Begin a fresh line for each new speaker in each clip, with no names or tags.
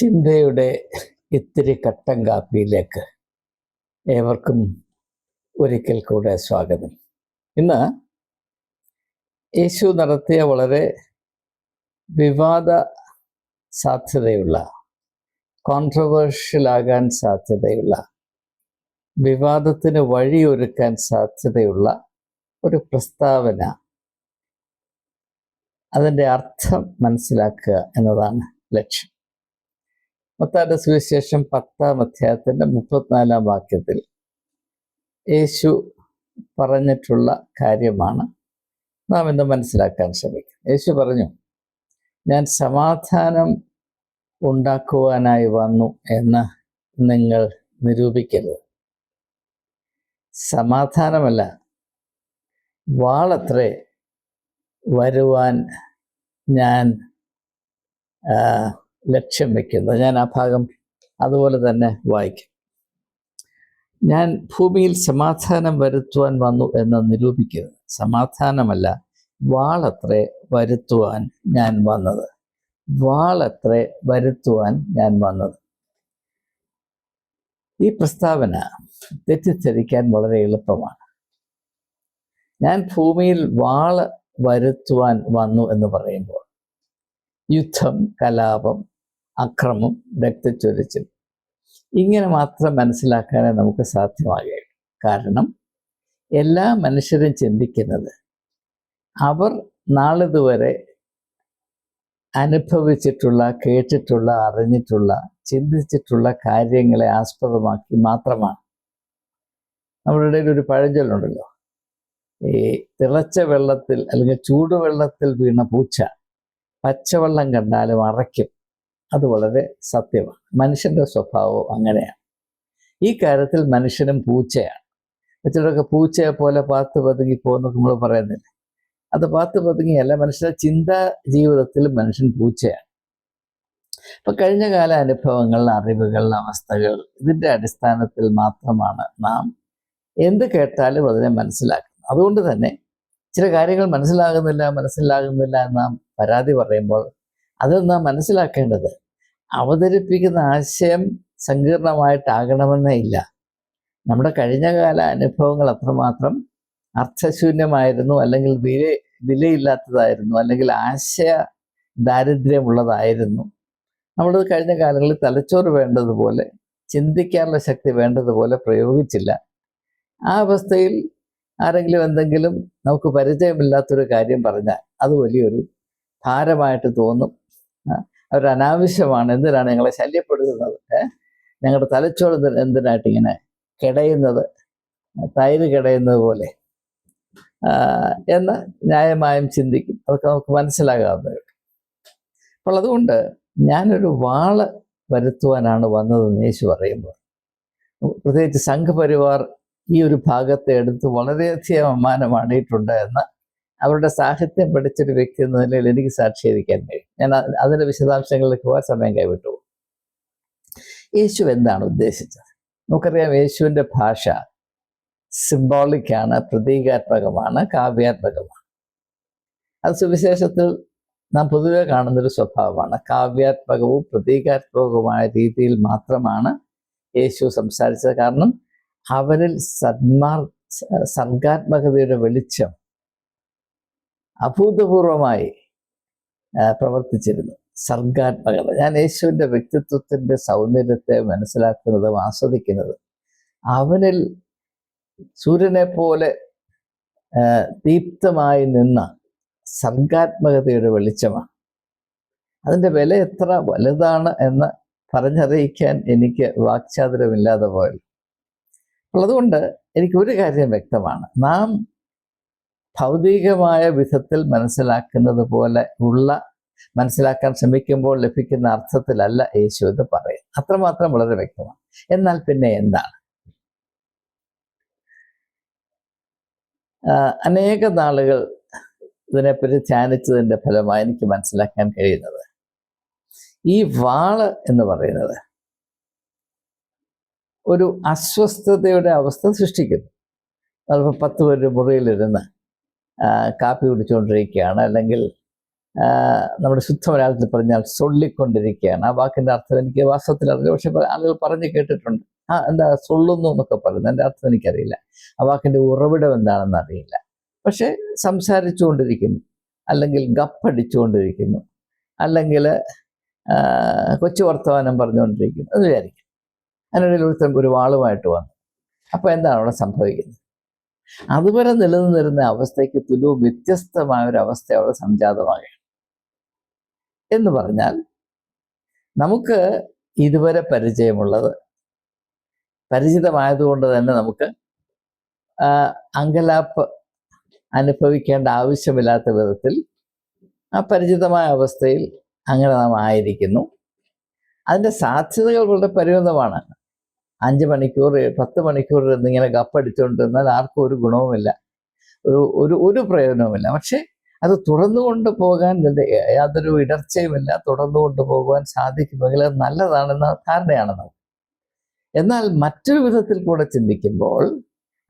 ചിന്തയുടെ ഇത്തിരി കട്ടൻ കാപ്പിയിലേക്ക് ഏവർക്കും ഒരിക്കൽ കൂടെ സ്വാഗതം. ഇന്ന് യേശു നടത്തിയ വളരെ വിവാദ സാധ്യതയുള്ള കോൺട്രവേഴ്ഷ്യലാകാൻ സാധ്യതയുള്ള വിവാദത്തിന് വഴിയൊരുക്കാൻ സാധ്യതയുള്ള ഒരു പ്രസ്താവന അതിന്റെ അർത്ഥം മനസ്സിലാക്കുക എന്നതാണ് ലക്ഷ്യം. മത്താന്റെ സുവിശേഷം പത്താം അധ്യായത്തിന്റെ മുപ്പത്തിനാലാം വാക്യത്തിൽ യേശു പറഞ്ഞിട്ടുള്ള കാര്യമാണ് നാം ഇന്ന് മനസ്സിലാക്കാൻ ശ്രമിക്കും യേശു പറഞ്ഞു ഞാൻ സമാധാനം ഉണ്ടാക്കുവാനായി വന്നു എന്ന് നിങ്ങൾ നിരൂപിക്കരുത്. സമാധാനമല്ല വാളത്രേ വരുവാൻ ഞാൻ ലക്ഷ്യം വയ്ക്കുന്നത് ഞാൻ ആ ഭാഗം അതുപോലെ തന്നെ വായിക്കും. ഞാൻ ഭൂമിയിൽ സമാധാനം വരുത്തുവാൻ വന്നു എന്ന് നിരൂപിക്കുന്നത് സമാധാനമല്ല വാളത്രേ വരുത്തുവാൻ ഞാൻ വന്നത്. വാളത്രേ വരുത്തുവാൻ ഞാൻ വന്നത്. ഈ പ്രസ്താവന തെറ്റിദ്ധരിക്കാൻ വളരെ എളുപ്പമാണ്. ഞാൻ ഭൂമിയിൽ വാൾ വരുത്തുവാൻ വന്നു എന്ന് പറയുമ്പോൾ യുദ്ധം കലാപം അക്രമം രക്തച്ചൊരിച്ചിൽ. ഇങ്ങനെ മാത്രം മനസ്സിലാക്കാനേ നമുക്ക് സാധ്യമാകുകയുള്ളൂ കാരണം എല്ലാ മനുഷ്യരും ചിന്തിക്കുന്നത് അവർ നാളിതുവരെ അനുഭവിച്ചിട്ടുള്ള കേട്ടിട്ടുള്ള അറിഞ്ഞിട്ടുള്ള ചിന്തിച്ചിട്ടുള്ള കാര്യങ്ങളെ ആസ്പദമാക്കി മാത്രമാണ്. നമ്മുടെ ഇടയിൽ ഒരു പഴഞ്ചൊല്ലുണ്ടല്ലോ. ഈ തിളച്ച വെള്ളത്തിൽ അല്ലെങ്കിൽ ചൂടുവെള്ളത്തിൽ വീണ പൂച്ച പച്ചവെള്ളം കണ്ടാലും അറയ്ക്കും. അത് വളരെ സത്യമാണ്. മനുഷ്യന്റെ സ്വഭാവം അങ്ങനെയാണ്. ഈ കാര്യത്തിൽ മനുഷ്യനും പൂച്ചയാണ്. ചിലരൊക്കെ പൂച്ചയെ പോലെ പാത്ത് പതുങ്ങി പോകുന്നൊക്കെ നമ്മൾ പറയുന്നില്ല? അത് പാത്ത് പതുങ്ങിയല്ല മനുഷ്യന്റെ ചിന്താ ജീവിതത്തിൽ മനുഷ്യൻ പൂച്ചയാണ്. അപ്പം കഴിഞ്ഞ കാല അനുഭവങ്ങൾ അറിവുകൾ അവസ്ഥകൾ ഇതിന്റെ അടിസ്ഥാനത്തിൽ മാത്രമാണ് നാം എന്ത് കേട്ടാലും അതിനെ മനസ്സിലാക്കുന്നത്. അതുകൊണ്ട് തന്നെ ചില കാര്യങ്ങൾ മനസ്സിലാകുന്നില്ല മനസ്സിലാകുന്നില്ല എന്ന് നാം പരാതി പറയുമ്പോൾ അത് നാം മനസ്സിലാക്കേണ്ടത്? അവതരിപ്പിക്കുന്ന ആശയം സങ്കീർണമായിട്ടാകണമെന്നേ ഇല്ല. നമ്മുടെ കഴിഞ്ഞകാല അനുഭവങ്ങൾ അത്രമാത്രം അർത്ഥശൂന്യമായിരുന്നു അല്ലെങ്കിൽ വില വിലയില്ലാത്തതായിരുന്നു അല്ലെങ്കിൽ ആശയ ദാരിദ്ര്യമുള്ളതായിരുന്നു. നമ്മളത് കഴിഞ്ഞ കാലങ്ങളിൽ തലച്ചോറ് വേണ്ടതുപോലെ ചിന്തിക്കാനുള്ള ശക്തി വേണ്ടതുപോലെ പ്രയോഗിച്ചില്ല. ആ അവസ്ഥയിൽ ആരെങ്കിലും എന്തെങ്കിലും നമുക്ക് പരിചയമില്ലാത്തൊരു കാര്യം പറഞ്ഞാൽ അത് വലിയൊരു ഭാരമായിട്ട് തോന്നും. ഒരു അനാവശ്യമാണ് എന്തിനാണ് ഞങ്ങളെ ശല്യപ്പെടുത്തുന്നത്? ഞങ്ങളുടെ തലച്ചോറ് എന്തി- എന്തിനായിട്ട് ഇങ്ങനെ കിടയുന്നത്? തൈര് കിടയുന്നത് പോലെ. എന്ന് ന്യായമായും ചിന്തിക്കും. അതൊക്കെ നമുക്ക് മനസ്സിലാകാവുന്നേ അപ്പോൾ അതുകൊണ്ട് ഞാനൊരു വാൾ വരുത്തുവാനാണ് വന്നതെന്ന് യേശു പറയുമ്പോൾ പ്രത്യേകിച്ച് സംഘപരിവാർ ഈ ഒരു ഭാഗത്തെ എടുത്ത് വളരെയധികം അമ്മാനമാണിയിട്ടുണ്ട് എന്ന് അവരുടെ സാഹിത്യം പഠിച്ചൊരു വ്യക്തി എന്ന നിലയിൽ എനിക്ക് സാക്ഷീകരിക്കാൻ കഴിയും. ഞാൻ അതിന്റെ വിശദാംശങ്ങളിലേക്ക് പോകാൻ സമയം കൈവിട്ടു. യേശു എന്താണ് ഉദ്ദേശിച്ചത്? നമുക്കറിയാം യേശുവിന്റെ ഭാഷ സിംബോളിക് ആണ് പ്രതീകാത്മകമാണ് കാവ്യാത്മകമാണ്. അത് സുവിശേഷത്തിൽ നാം പൊതുവെ കാണുന്നൊരു സ്വഭാവമാണ്. കാവ്യാത്മകവും പ്രതീകാത്മകവുമായ രീതിയിൽ മാത്രമാണ് യേശു സംസാരിച്ചത്. കാരണം അവരിൽ സന്മാർ സർഗാത്മകതയുടെ വെളിച്ചം അഭൂതപൂർവമായി പ്രവർത്തിച്ചിരുന്നു. സർഗാത്മകത. ഞാൻ യേശുവിന്റെ വ്യക്തിത്വത്തിന്റെ സൗന്ദര്യത്തെ മനസ്സിലാക്കുന്നതും ആസ്വദിക്കുന്നതും അവനിൽ സൂര്യനെ പോലെ ദീപ്തമായി നിന്ന സർഗാത്മകതയുടെ വെളിച്ചമാണ്. അതിന്റെ വില എത്ര വലുതാണ് എന്ന് പറഞ്ഞറിയിക്കാൻ എനിക്ക് വാക്ചാതുരമില്ലാതെ പോയല്ലോ. അപ്പോൾ അതുകൊണ്ട് എനിക്ക് ഒരു കാര്യം വ്യക്തമാണ്. നാം ഭൗതികമായ വിധത്തിൽ മനസ്സിലാക്കുന്നത് പോലെ ഉള്ള മനസ്സിലാക്കാൻ ശ്രമിക്കുമ്പോൾ ലഭിക്കുന്ന അർത്ഥത്തിലല്ല യേശു എന്ന് പറയും അത്രമാത്രം വളരെ വ്യക്തമാണ്. എന്നാൽ പിന്നെ എന്താണ്? അനേക നാളുകൾ ഇതിനെപ്പറ്റി ധ്യാനിച്ചതിന്റെ ഫലമായി എനിക്ക് മനസ്സിലാക്കാൻ കഴിയുന്നത്. ഈ വാൾ എന്ന് പറയുന്നത് ഒരു അസ്വസ്ഥതയുടെ അവസ്ഥ സൃഷ്ടിക്കുന്നു. അതിപ്പോൾ പത്ത് പേര് മുറിയിലിരുന്ന് കാപ്പി കുടിച്ചുകൊണ്ടിരിക്കുകയാണ്. അല്ലെങ്കിൽ നമ്മുടെ ശുദ്ധ മലയാളത്തിൽ പറഞ്ഞാൽ സൊള്ളിക്കൊണ്ടിരിക്കുകയാണ് ആ വാക്കിന്റെ അർത്ഥം എനിക്ക് വാസ്തവത്തിൽ അറിയില്ല. പക്ഷെ ആളുകൾ പറഞ്ഞു കേട്ടിട്ടുണ്ട്. ആ എന്താ സൊള്ളുന്നു എന്നൊക്കെ പറയുന്നു എന്റെ അർത്ഥം എനിക്കറിയില്ല. ആ വാക്കിന്റെ ഉറവിടം എന്താണെന്ന് അറിയില്ല. പക്ഷെ സംസാരിച്ചുകൊണ്ടിരിക്കുന്നു. അല്ലെങ്കിൽ ഗപ്പടിച്ചുകൊണ്ടിരിക്കുന്നു. അല്ലെങ്കിൽ കൊച്ചു വർത്തമാനം പറഞ്ഞുകൊണ്ടിരിക്കുന്നു. എന്ന് വിചാരിക്കും അതിനിടയിൽ ഒരുത്തൻ ഒരു വാളുമായിട്ട് വന്നു. അപ്പോൾ എന്താണ് അവിടെ സംഭവിക്കുന്നത്? അതുവരെ നിലനിന്നിരുന്ന അവസ്ഥയ്ക്ക് തുലു വ്യത്യസ്തമായ ഒരു അവസ്ഥ അവിടെ സംജാതമാകുകയാണ് എന്ന് പറഞ്ഞാൽ നമുക്ക് ഇതുവരെ പരിചയമുള്ളത് പരിചിതമായതുകൊണ്ട് തന്നെ നമുക്ക് അങ്കലാപ്പ് അനുഭവിക്കേണ്ട ആവശ്യമില്ലാത്ത വിധത്തിൽ ആ പരിചിതമായ അവസ്ഥയിൽ അങ്ങനെ നാം ആയിരിക്കുന്നു. അതിന്റെ സാധ്യതകൾ വളരെ പരിമിതമാണ്. അഞ്ച് മണിക്കൂർ പത്ത് മണിക്കൂർ എന്നിങ്ങനെ കപ്പ് കപ്പടിച്ചുകൊണ്ടിരുന്നാൽ ആർക്കും ഒരു ഗുണവുമില്ല. ഒരു ഒരു ഒരു പ്രയോജനവുമില്ല. പക്ഷേ അത് തുടർന്നു കൊണ്ട് പോകാൻ യാതൊരു ഇടർച്ചയുമില്ല. തുടർന്നു കൊണ്ട് പോകുവാൻ സാധിക്കുമെങ്കിൽ അത് നല്ലതാണെന്ന ധാരണയാണ് നമുക്ക്. എന്നാൽ മറ്റൊരു വിധത്തിൽ കൂടെ ചിന്തിക്കുമ്പോൾ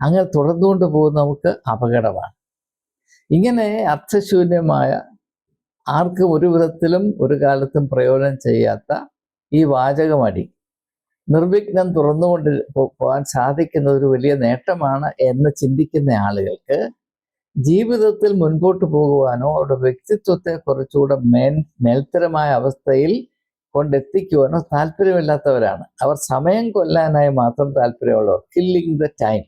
അങ്ങനെ തുടർന്നുകൊണ്ട് പോകുന്ന നമുക്ക് അപകടമാണ്. ഇങ്ങനെ അർത്ഥശൂന്യമായ ആർക്കും ഒരു വിധത്തിലും ഒരു കാലത്തും പ്രയോജനം ചെയ്യാത്ത ഈ വാചകമടി നിർവിഘ്നം തുറന്നുകൊണ്ട് പോകാൻ സാധിക്കുന്ന ഒരു വലിയ നേട്ടമാണ് എന്ന് ചിന്തിക്കുന്ന ആളുകൾക്ക് ജീവിതത്തിൽ മുൻപോട്ട് പോകുവാനോ അവരുടെ വ്യക്തിത്വത്തെ കുറച്ചുകൂടെ മേൽ മേൽത്തരമായ അവസ്ഥയിൽ കൊണ്ടെത്തിക്കുവാനോ താല്പര്യമില്ലാത്തവരാണ്. അവർ സമയം കൊല്ലാനായി മാത്രം താല്പര്യമുള്ളവർ. കില്ലിങ് ദ ടൈം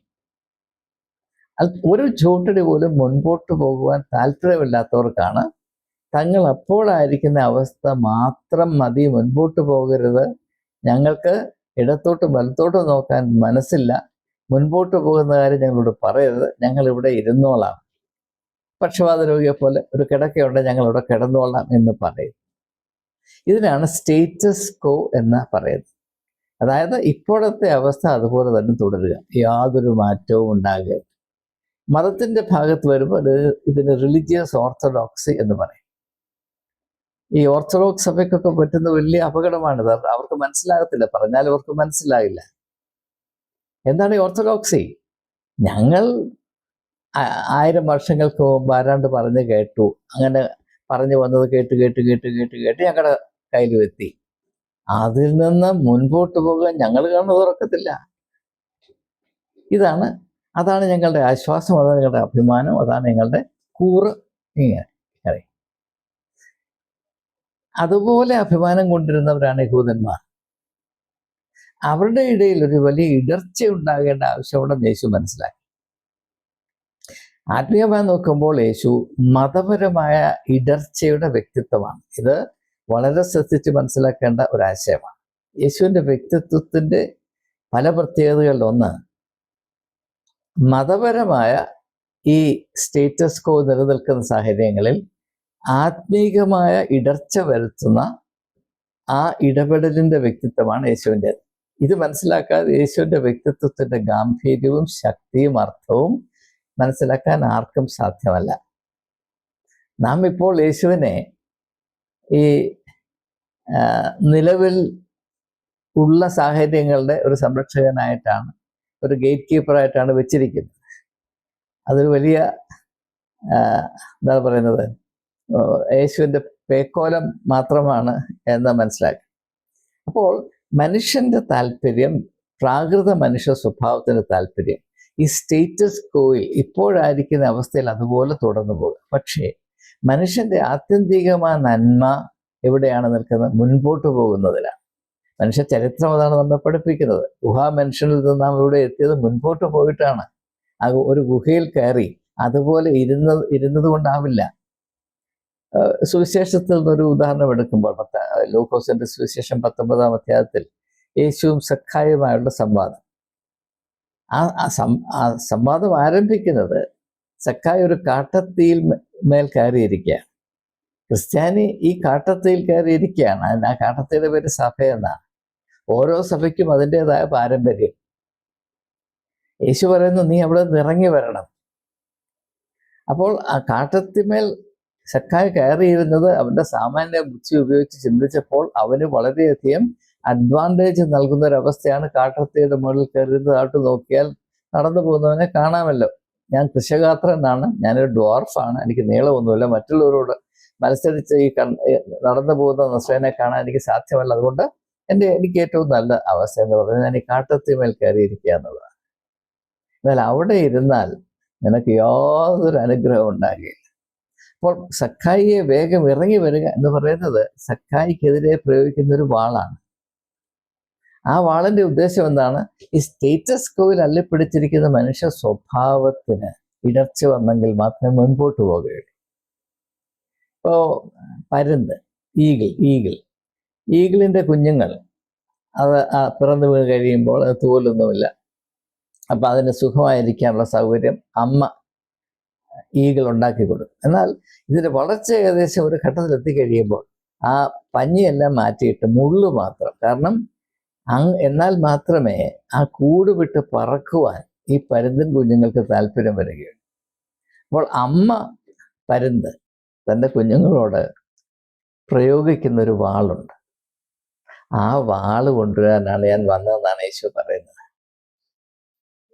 ഒരു ചൂട്ടടി പോലും മുൻപോട്ട് പോകുവാൻ താല്പര്യമില്ലാത്തവർക്കാണ് തങ്ങൾ അപ്പോഴായിരിക്കുന്ന അവസ്ഥ മാത്രം മതി. മുൻപോട്ട് പോകരുത്. ഞങ്ങൾക്ക് ഇടത്തോട്ട് വലത്തോട്ട് നോക്കാൻ മനസ്സില്ല. മുൻപോട്ട് പോകുന്ന കാര്യം ഞങ്ങളോട് പറയരുത്. ഞങ്ങൾ ഇവിടെ ഇരുന്നോളാം. പക്ഷപാത രോഗിയെ പോലെ ഒരു കിടക്കയുണ്ട്. ഞങ്ങൾ ഇവിടെ കിടന്നോളാം എന്ന് പറയും. ഇതിനാണ് സ്റ്റേറ്റസ് കോ എന്ന് പറയുന്നത്. അതായത് ഇപ്പോഴത്തെ അവസ്ഥ അതുപോലെ തന്നെ തുടരുക. യാതൊരു മാറ്റവും ഉണ്ടാകരുത്. മതത്തിന്റെ ഭാഗത്ത് വരുമ്പോൾ ഇത് ഇതിന് റിലീജിയസ് ഓർത്തഡോക്സി എന്ന് പറയും. ഈ ഓർത്തഡോക്സ് സഭയ്ക്കൊക്കെ പറ്റുന്ന വലിയ അപകടമാണിത്. അവർക്ക് മനസ്സിലാകത്തില്ല. പറഞ്ഞാൽ അവർക്ക് മനസ്സിലാകില്ല എന്താണ് ഈ ഓർത്തഡോക്സി? ഞങ്ങൾ ആയിരം വർഷങ്ങൾക്ക് മുമ്പ് ആരാണ്ട് പറഞ്ഞ് കേട്ടു. അങ്ങനെ പറഞ്ഞു വന്നത് കേട്ട് കേട്ട് കേട്ട് കേട്ട് കേട്ട് ഞങ്ങളുടെ കയ്യിൽ എത്തി അതിൽ നിന്ന് മുൻപോട്ട് പോകാൻ ഞങ്ങൾ കണ്ണു തുറക്കത്തില്ല. ഇതാണ് അതാണ് ഞങ്ങളുടെ ആശ്വാസം അതാണ് ഞങ്ങളുടെ അഭിമാനം അതാണ് ഞങ്ങളുടെ കൂറ്. ഇങ്ങനെ. അതുപോലെ അഭിമാനം കൊണ്ടിരുന്നവരാണ് യഹൂദന്മാർ. അവരുടെ ഇടയിൽ ഒരു വലിയ ഇടർച്ച ഉണ്ടാകേണ്ട ആവശ്യം ഉണ്ടെന്ന് യേശു മനസ്സിലാക്കി. ആത്മീയമായി നോക്കുമ്പോൾ യേശു മതപരമായ ഇടർച്ചയുടെ വ്യക്തിത്വമാണ്. ഇത് വളരെ ശ്രദ്ധിച്ച് മനസ്സിലാക്കേണ്ട ഒരു ആശയമാണ് യേശുവിന്റെ വ്യക്തിത്വത്തിന്റെ പല പ്രത്യേകതകളിൽ ഒന്ന് മതപരമായ ഈ സ്റ്റേറ്റസ് കോ നിലനിൽക്കുന്ന സാഹചര്യങ്ങളിൽ ആത്മീകമായ ഇടർച്ച വരുത്തുന്ന ആ ഇടപെടലിന്റെ വ്യക്തിത്വമാണ് യേശുവിന്റെ. ഇത് മനസ്സിലാക്കാതെ യേശുവിന്റെ വ്യക്തിത്വത്തിന്റെ ഗാംഭീര്യവും ശക്തിയും അർത്ഥവും മനസ്സിലാക്കാൻ ആർക്കും സാധ്യമല്ല. നാം ഇപ്പോൾ യേശുവിനെ ഈ നിലവിൽ ഉള്ള സാഹചര്യങ്ങളുടെ ഒരു സംരക്ഷകനായിട്ടാണ് ഒരു ഗേറ്റ് കീപ്പറായിട്ടാണ് വെച്ചിരിക്കുന്നത്. അതൊരു വലിയ എന്താ പറയുന്നത്? യേശുവിന്റെ പേക്കോലം മാത്രമാണ് എന്ന് മനസ്സിലാക്കി. അപ്പോൾ മനുഷ്യന്റെ താല്പര്യം പ്രാകൃത മനുഷ്യ സ്വഭാവത്തിന്റെ താല്പര്യം ഈ സ്റ്റേറ്റസ് കോയിൽ ഇപ്പോഴായിരിക്കുന്ന അവസ്ഥയിൽ അതുപോലെ തുടർന്നു പോകുക പക്ഷേ മനുഷ്യന്റെ ആത്യന്തികമായ നന്മ എവിടെയാണ് നിൽക്കുന്നത്? മുൻപോട്ട് പോകുന്നതിലാണ്. മനുഷ്യ ചരിത്രം അതാണ് നമ്മെ പഠിപ്പിക്കുന്നത്. ഗുഹാ മനുഷ്യനിൽ നിന്ന് നാം ഇവിടെ എത്തിയത് മുൻപോട്ട് പോയിട്ടാണ്. ആ ഒരു ഗുഹയിൽ കയറി അതുപോലെ ഇരുന്നത് ഇരുന്നത് കൊണ്ടാവില്ല. സുവിശേഷത്തിൽ നിന്നൊരു ഉദാഹരണം എടുക്കുമ്പോൾ പത്ത ലൂക്കോസിന്റെ സുവിശേഷം പത്തൊമ്പതാം അധ്യായത്തിൽ യേശുവും സഖായുമായുള്ള സംവാദം. ആ സംവാദം ആരംഭിക്കുന്നത് സഖായ ഒരു കാട്ടത്തിയിൽ മേൽ കയറിയിരിക്കുകയാണ്. ക്രിസ്ത്യാനി ഈ കാട്ടത്തിയിൽ കയറിയിരിക്കുകയാണ്. അതിന് ആ കാട്ടത്തിയുടെ പേര് സഭ എന്നാണ്. ഓരോ സഭയ്ക്കും അതിന്റെതായ പാരമ്പര്യം. യേശു പറയുന്നു നീ അവിടെ നിന്ന് ഇറങ്ങി വരണം. അപ്പോൾ ആ കാട്ടത്തിമേൽ സക്കായ കയറിയിരുന്നത് അവന്റെ സാമാന്യ ബുദ്ധി ഉപയോഗിച്ച് ചിന്തിച്ചപ്പോൾ അവന് വളരെയധികം അഡ്വാന്റേജ് നൽകുന്ന ഒരു അവസ്ഥയാണ് കാട്ടത്തിയുടെ മുകളിൽ കയറിയതായിട്ട് നോക്കിയാൽ നടന്നു പോകുന്നവനെ കാണാമല്ലോ. ഞാൻ കൃഷകാത്രനാണ്. ഞാനൊരു ഡ്വാർഫാണ് എനിക്ക് നീളമൊന്നുമില്ല. മറ്റുള്ളവരോട് മത്സരിച്ച് ഈ നടന്നു പോകുന്ന നസ്രേനെ കാണാൻ എനിക്ക് സാധ്യമല്ല. അതുകൊണ്ട് എന്റെ എനിക്ക് ഏറ്റവും നല്ല അവസ്ഥ എന്ന് പറഞ്ഞാൽ ഞാൻ ഈ കാട്ടത്തിമേൽ കയറിയിരിക്കുക എന്നുള്ളതാണ്. എന്നാൽ അവിടെ ഇരുന്നാൽ നിനക്ക് യാതൊരു അനുഗ്രഹം ഉണ്ടാകില്ല. അപ്പോൾ സക്കായിയെ വേഗം ഇറങ്ങി വരിക എന്ന് പറയുന്നത് സക്കായിക്കെതിരെ പ്രയോഗിക്കുന്ന ഒരു വാളാണ്. ആ വാളിന്റെ ഉദ്ദേശം എന്താണ്? ഈ സ്റ്റേറ്റസ് കോയിൽ അള്ളിപ്പിടിച്ചിരിക്കുന്ന മനുഷ്യ സ്വഭാവത്തിന് ഇടർച്ച വന്നെങ്കിൽ മാത്രമേ മുൻപോട്ട് പോകുകയുള്ളൂ ഇപ്പോ പരുന്ത് ഈഗിൾ ഈഗിൾ. ഈഗിളിന്റെ കുഞ്ഞുങ്ങൾ അത് പിറന്നു വീണ് കഴിയുമ്പോൾ അത് തോലൊന്നുമില്ല. അപ്പൊ അതിന് സുഖമായിരിക്കാനുള്ള സൗകര്യം അമ്മ ഈകൾ ഉണ്ടാക്കി കൊടുക്കും. എന്നാൽ ഇതിന്റെ വളർച്ച ഏകദേശം ഒരു ഘട്ടത്തിൽ എത്തിക്കഴിയുമ്പോൾ ആ പഞ്ഞിയെല്ലാം മാറ്റിയിട്ട് മുള്ളു മാത്രം. കാരണം അങ് എന്നാൽ മാത്രമേ ആ കൂട് വിട്ട് പറക്കുവാൻ ഈ പരുന്തൻ കുഞ്ഞുങ്ങൾക്ക് താല്പര്യം വരികയുള്ളൂ. അപ്പോൾ അമ്മ പരുന്ത് തന്റെ കുഞ്ഞുങ്ങളോട് പ്രയോഗിക്കുന്ന ഒരു വാളുണ്ട്. ആ വാൾ കൊണ്ടുവരാനാണ് ഞാൻ വന്നതെന്നാണ് യേശു പറയുന്നത്.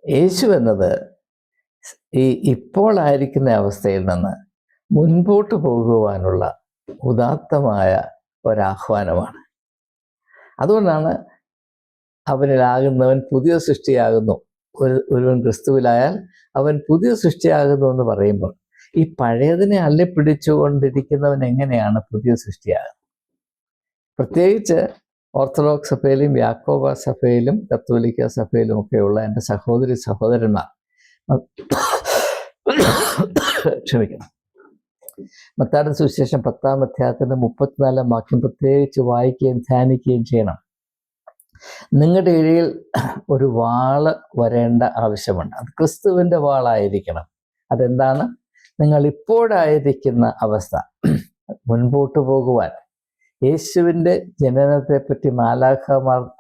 യേശു എന്നത് ഈ ഇപ്പോൾ ആയിരിക്കുന്ന അവസ്ഥയിൽ നിന്ന് മുൻപോട്ട് പോകുവാനുള്ള ഉദാത്തമായ ഒരാഹ്വാനമാണ്. അതുകൊണ്ടാണ് അവനിലാകുന്നവൻ പുതിയ സൃഷ്ടിയാകുന്നു. ഒരു ഒരുവൻ ക്രിസ്തുവിലായാൽ അവൻ പുതിയ സൃഷ്ടിയാകുന്നു എന്ന് പറയുമ്പോൾ ഈ പഴയതിനെ അള്ളിപ്പിടിച്ചുകൊണ്ടിരിക്കുന്നവൻ എങ്ങനെയാണ് പുതിയ സൃഷ്ടിയാകുന്നത്? പ്രത്യേകിച്ച് ഓർത്തഡോക്സ് സഭയിലും യാക്കോബ സഭയിലും കത്തോലിക്ക സഭയിലും ഒക്കെയുള്ള എന്റെ സഹോദരി സഹോദരന്മാർ ക്ഷമിക്കണം. മത്താട് സുവിശേഷം പത്താം അധ്യായത്തിന്റെ മുപ്പത്തിനാലാം വാക്യം പ്രത്യേകിച്ച് വായിക്കുകയും ധ്യാനിക്കുകയും ചെയ്യണം. നിങ്ങളുടെ ഇടയിൽ ഒരു വാൾ വരേണ്ട ആവശ്യമുണ്ട്. അത് ക്രിസ്തുവിന്റെ വാളായിരിക്കണം. അതെന്താണ്? നിങ്ങൾ ഇപ്പോഴായിരിക്കുന്ന അവസ്ഥ. മുൻപോട്ട് പോകുവാൻ. യേശുവിന്റെ ജനനത്തെപ്പറ്റി മാലാഖമാർ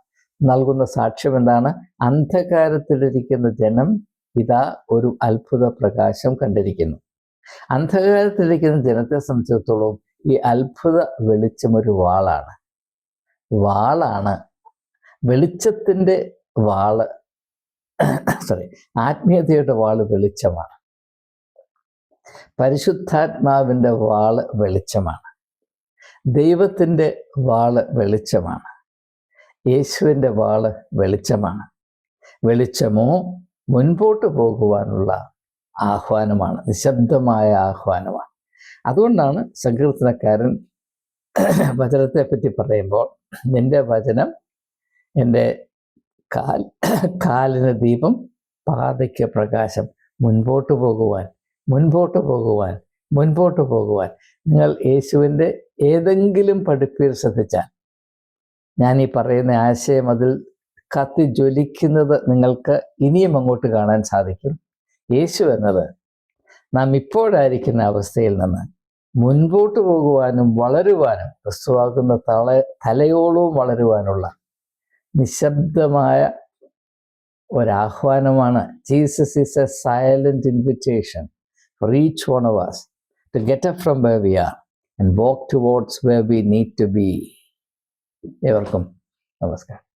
നൽകുന്ന സാക്ഷ്യം എന്താണ്? അന്ധകാരത്തിലിരിക്കുന്ന ജനം ഇതാ ഒരു അത്ഭുത പ്രകാശം കണ്ടിരിക്കുന്നു. അന്ധകാരത്തിരിക്കുന്ന ജനത്തെ സംബന്ധിച്ചിടത്തോളം ഈ അത്ഭുത വെളിച്ചം ഒരു വാളാണ്. വാളാണ് വെളിച്ചത്തിന്റെ വാൾ സോറി ആത്മീയതയുടെ വാൾ വെളിച്ചമാണ്. പരിശുദ്ധാത്മാവിന്റെ വാൾ വെളിച്ചമാണ്. ദൈവത്തിന്റെ വാൾ വെളിച്ചമാണ്. യേശുവിന്റെ വാൾ വെളിച്ചമാണ്. വെളിച്ചമോ മുൻപോട്ട് പോകുവാനുള്ള ആഹ്വാനമാണ് നിശബ്ദമായ ആഹ്വാനമാണ്. അതുകൊണ്ടാണ് സങ്കീർത്തനക്കാരൻ വചനത്തെ പറ്റി പറയുമ്പോൾ നിന്റെ വചനം എന്റെ കാൽ കാലിന് ദീപം പാതയ്ക്ക് പ്രകാശം മുൻപോട്ട് പോകുവാൻ മുൻപോട്ട് പോകുവാൻ മുൻപോട്ട് പോകുവാൻ. നിങ്ങൾ യേശുവിന്റെ ഏതെങ്കിലും പഠിപ്പിൽ ശ്രദ്ധിച്ചാൽ ഞാൻ ഈ പറയുന്ന ആശയം അതിൽ കത്തി ജ്വലിക്കുന്നത് നിങ്ങൾക്ക് ഇനിയും അങ്ങോട്ട് കാണാൻ സാധിക്കും. യേശു എന്നത് നാം ഇപ്പോഴായിരിക്കുന്ന അവസ്ഥയിൽ നിന്ന് മുൻപോട്ട് പോകുവാനും വളരുവാനും ക്രിസ്തുവാകുന്ന തള തലയോളവും വളരുവാനുള്ള നിശബ്ദമായ ഒരാഹ്വാനമാണ് Jesus is a silent invitation for each one of to get up from way we are and walk to towards way we need to be. ഏവർക്കും നമസ്കാരം.